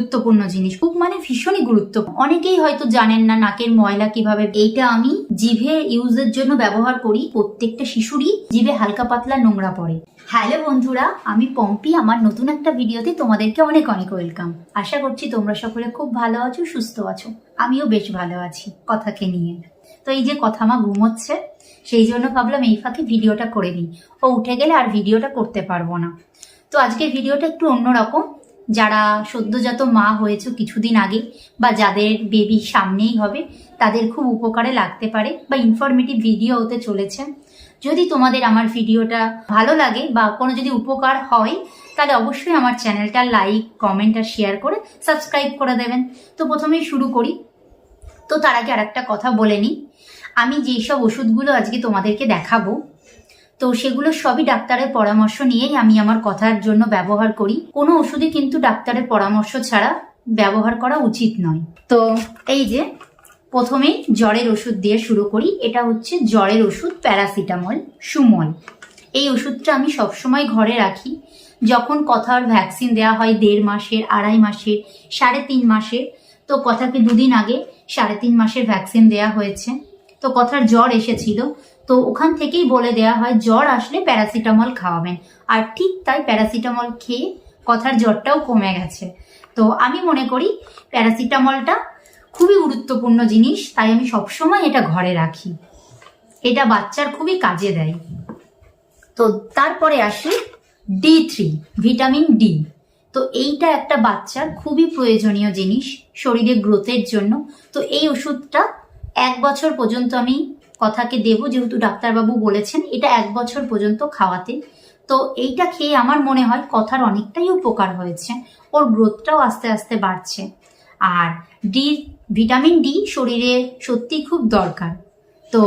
গুরুত্বপূর্ণ জিনিস। খুব মানে ভীষণই গুরুত্বপূর্ণ। অনেকেই হয়তো জানেন না নাকের ময়লা কীভাবে, এইটা আমি জিভে ইউজের জন্য ব্যবহার করি। প্রত্যেকটা শিশুরই জিভে হালকা পাতলা নোংরা পড়ে। হ্যালো বন্ধুরা, আমি পম্পি। আমার নতুন একটা ভিডিওতে তোমাদেরকে অনেক অনেক ওয়েলকাম আশা করছি তোমরা সকলে খুব ভালো আছো, সুস্থ আছো। আমিও বেশ ভালো আছি কথাকে নিয়ে। তো এই যে কথা মা ঘুমোচ্ছে, সেই জন্য ভাবলাম এই ফাঁকে ভিডিওটা করে দিই ও উঠে গেলে আর ভিডিওটা করতে পারব না। তো আজকের ভিডিওটা একটু অন্যরকম। যারা সদ্যজাত মা হয়েছে কিছুদিন আগে বা যাদের বেবি সামনেই হবে, তাদের খুব উপকারে লাগতে পারে বা ইনফরমেটিভ ভিডিও হতে চলেছে যদি তোমাদের আমার ভিডিওটা ভালো লাগে বা কোনো যদি উপকার হয়, তাহলে অবশ্যই আমার চ্যানেলটা লাইক কমেন্ট আর শেয়ার করে সাবস্ক্রাইব করে দেবেন। তো প্রথমেই শুরু করি। তো তার আগে আর একটা কথা বলে নিই। আমি যেই সব ওষুধগুলো আজকে তোমাদেরকে দেখাবো তো সেগুলো সবই ডাক্তারের পরামর্শ নিয়েই আমি আমার কথার জন্য ব্যবহার করি। কোনো ওষুধই কিন্তু ডাক্তারের পরামর্শ ছাড়া ব্যবহার করা উচিত নয়। তো এই যে, প্রথমেই জ্বরের ওষুধ দিয়ে শুরু করি। এটা হচ্ছে জ্বরের ওষুধ প্যারাসিটামল, সুমল। এই ওষুধটা আমি সবসময় ঘরে রাখি। যখন কথার ভ্যাকসিন দেওয়া হয় দেড় মাসের, আড়াই মাসের, সাড়ে তিন মাসের, তো কথাকে দুদিন আগে সাড়ে তিন মাসের ভ্যাকসিন দেওয়া হয়েছে। তো কথার জ্বর এসেছিল। তো ওখান থেকেই বলে দেওয়া হয়, জ্বর আসলে প্যারাসিটামল খাওয়াবেন। আর ঠিক তাই প্যারাসিটামল খেয়ে কথার জ্বরটাও কমে গেছে। তো আমি মনে করি প্যারাসিটামলটা খুবই গুরুত্বপূর্ণ জিনিস, তাই আমি সবসময় এটা ঘরে রাখি। এটা বাচ্চার খুবই কাজে দেয়। তো তারপরে আসি ডি থ্রি ভিটামিন ডি তো এইটা একটা বাচ্চার খুবই প্রয়োজনীয় জিনিস শরীরে গ্রোথের জন্য। তো এই ওষুধটা এক বছর পর্যন্ত আমি কথাকে দেবো, যেহেতু ডাক্তারবাবু বলেছেন, এটা এক বছর পর্যন্ত খাওয়াতে। তো এইটা খেয়ে আমার মনে হয় কথার অনেকটাই উপকার হয়েছে। ওর গ্রোথটাও আস্তে আস্তে বাড়ছে। আর ডি ভিটামিন ডি শরীরে সত্যি খুব দরকার। তো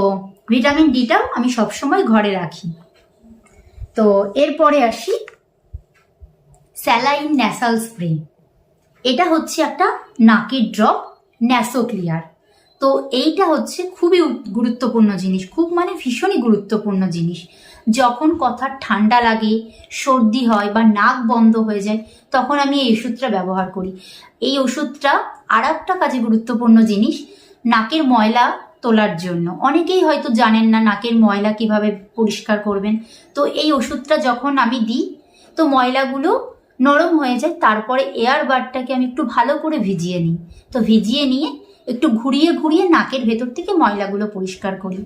ভিটামিন ডিটাও আমি সবসময় ঘরে রাখি। তো এরপরে আসি, স্যালাইন ন্যাসাল স্প্রে। এটা হচ্ছে একটা নাকের ড্রপ ন্যাসো ক্লিয়ার তো এইটা হচ্ছে খুবই গুরুত্বপূর্ণ জিনিস, খুব মানে ভীষণই গুরুত্বপূর্ণ জিনিস। যখন কথার ঠান্ডা লাগে, সর্দি হয় বা নাক বন্ধ হয়ে যায়, তখন আমি এই ওষুধটা ব্যবহার করি। এই ওষুধটা আর একটা কাজে গুরুত্বপূর্ণ জিনিস, নাকের ময়লা তোলার জন্য। অনেকেই হয়তো জানেন না নাকের ময়লা কীভাবে পরিষ্কার করবেন। তো এই ওষুধটা যখন আমি দিই, তো ময়লাগুলো নরম হয়ে যায়, তারপরে এয়ার বারটাকে আমি একটু ভালো করে ভিজিয়ে নিই। তো ভিজিয়ে নিয়ে একটু ঘুরিয়ে ঘুরিয়ে নাকের ভেতর থেকে ময়লাগুলো পরিষ্কার করি।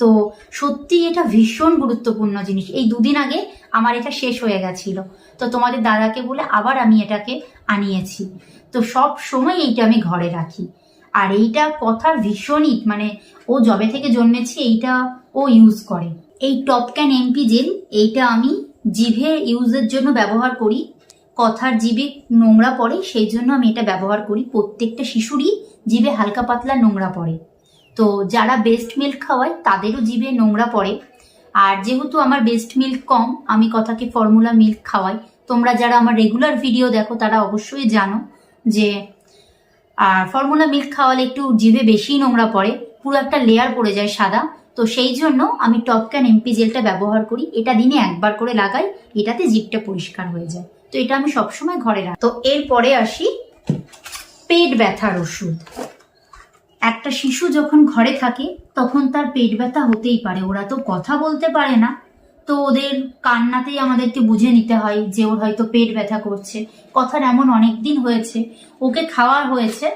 তো সত্যি এটা ভীষণ গুরুত্বপূর্ণ জিনিস। এই দুদিন আগে আমার এটা শেষ হয়ে গেছিল। তো তোমাদের দাদাকে বলে আবার আমি এটাকে আনিয়েছি। তো সব সময় এইটা আমি ঘরে রাখি। আর এইটা কথার ভীষণই মানে ও জবে থেকে জন্মেছে এইটা ও ইউজ করে। এই টপ ক্যান এমপি জেল এইটা আমি জিভে ইউজের জন্য ব্যবহার করি। কথার জিভে নোংরা পড়ে, সেই জন্য আমি এটা ব্যবহার করি। প্রত্যেকটা শিশুরই জিভে হালকা পাতলা নোংরা পড়ে। তো যারা বেস্ট মিল্ক খাওয়ায়, তাদেরও জিভে নোংরা পড়ে। আর যেহেতু আমার বেস্ট মিল্ক কম, আমি কথাকে ফর্মুলা মিল্ক খাওয়াই। তোমরা যারা আমার রেগুলার ভিডিও দেখো, তারা অবশ্যই জানো যে আর ফর্মুলা মিল্ক খাওয়ালে একটু জিভে বেশি নোংরা পড়ে, পুরো একটা লেয়ার পড়ে যায় সাদা। তো সেই জন্য আমি টপ ক্যান এমপি জেলটা ব্যবহার করি। এটা দিনে একবার করে লাগাই, এটাতে জিভটা পরিষ্কার হয়ে যায়। তো এটা আমি সবসময় ঘরে রাখি তো এরপরে আসি পেট ব্যথার ওষুধ। একটা শিশু যখন ঘরে থাকে, তখন তার পেট ব্যথা হতেই পারে। ওরা তো কথা বলতে পারে না। তো ওদের কান্নাতেই আমাদেরকে বুঝে নিতে হয় যে ওর হয়তো পেট ব্যথা করছে। কথার এমন অনেক দিন হয়েছে, ওকে খাওয়া হয়েছে,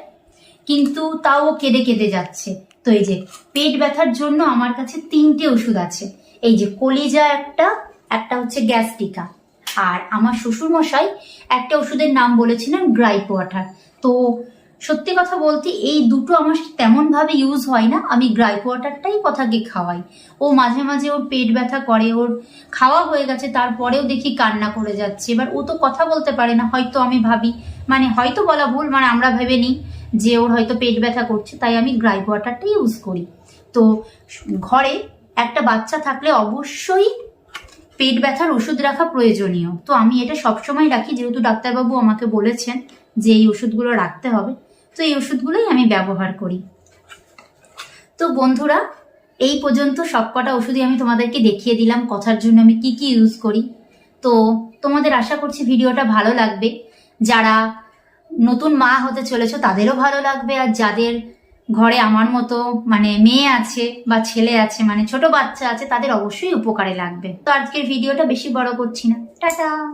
কিন্তু তাও কেঁদে কেঁদে যাচ্ছে। তো এই যে, পেট ব্যথার জন্য আমার কাছে তিনটে ওষুধ আছে। এই যে, কলিজা একটা একটা হচ্ছে গ্যাস্টিকা আর আমার শ্বশুরমশাই একটা ওষুধের নাম বলেছিলেন গ্রাইপ ওয়াটার। তো সত্যি কথা বলতে এই দুটো আমার তেমন ভাবে ইউজ হয় না, আমি গ্রাইপ ওয়াটারটাই কথাকে খাওয়াই। ও মাঝে মাঝে ওর পেট ব্যথা করে, ওর খাওয়া হয়ে গেছে, তারপরেও দেখি কান্না করে যাচ্ছে। এবার ও তো কথা বলতে পারে না, হয়তো আমি ভাবি মানে হয়তো বলা ভুল মানে আমরা ভেবে নিই যে ওর হয়তো পেট ব্যথা করছে, তাই আমি গ্রাইপ ওয়াটারটাই ইউজ করি। তো ঘরে একটা বাচ্চা থাকলে অবশ্যই পেট ব্যথার ওষুধ রাখা প্রয়োজনীয়। তো আমি এটা সবসময় রাখি, যেহেতু ডাক্তারবাবু আমাকে বলেছেন যে এই ওষুধগুলো রাখতে হবে। তো এই ওষুধগুলোই আমি ব্যবহার করি। তো বন্ধুরা, এই পর্যন্ত সবকটা ওষুধই আমি তোমাদেরকে দেখিয়ে দিলাম, কথার জন্য আমি কি কি ইউজ করি। তো তোমাদের আশা করছি ভিডিওটা ভালো লাগবে। যারা নতুন মা হতে চলেছো, তাদেরও ভালো লাগবে। আর যাদের ঘরে আমার মতো মানে মেয়ে আছে বা ছেলে আছে মানে ছোট বাচ্চা আছে, তাদের অবশ্যই উপকারে লাগবে। তো আজকের ভিডিওটা বেশি বড় করছি না। টাটা!